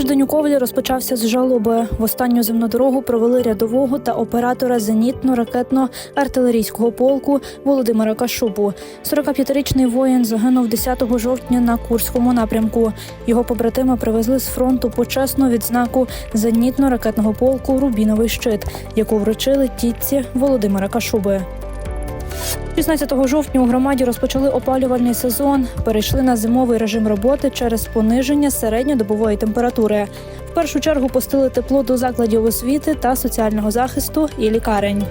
Тиждень у Ковалі розпочався з жалоби. В останню земну дорогу провели рядового та оператора зенітно-ракетно-артилерійського полку Володимира Кашубу. 45-річний воїн загинув 10 жовтня на Курському напрямку. Його побратими привезли з фронту почесну відзнаку зенітно-ракетного полку Рубіновий щит, яку вручили тітці Володимира Кашуби. 16 жовтня у громаді розпочали опалювальний сезон. Перейшли на зимовий режим роботи через пониження середньодобової температури. В першу чергу пустили тепло до закладів освіти та соціального захисту і лікарень.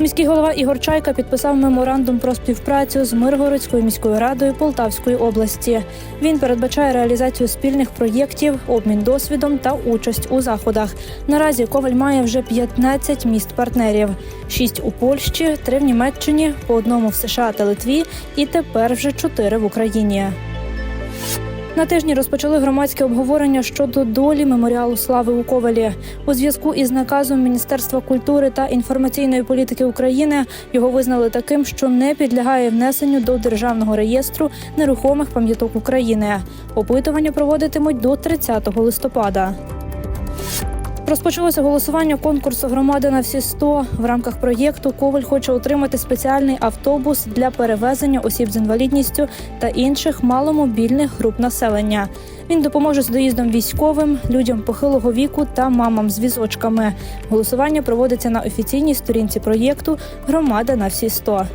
Міський голова Ігор Чайка підписав меморандум про співпрацю з Миргородською міською радою Полтавської області. Він передбачає реалізацію спільних проєктів, обмін досвідом та участь у заходах. Наразі Коваль має вже 15 міст партнерів: 6 у Польщі, 3 в Німеччині, по одному в США та Литві, і тепер вже 4 в Україні. На тижні розпочали громадське обговорення щодо долі меморіалу слави у Ковалі. У зв'язку із наказом Міністерства культури та інформаційної політики України його визнали таким, що не підлягає внесенню до державного реєстру нерухомих пам'яток України. Опитування проводитимуть до 30 листопада. Розпочалося голосування конкурсу громади на всі 100. В рамках проєкту Коваль хоче отримати спеціальний автобус для перевезення осіб з інвалідністю та інших маломобільних груп населення. Він допоможе з доїздом військовим, людям похилого віку та мамам з візочками. Голосування проводиться на офіційній сторінці проєкту Громада на всі 100».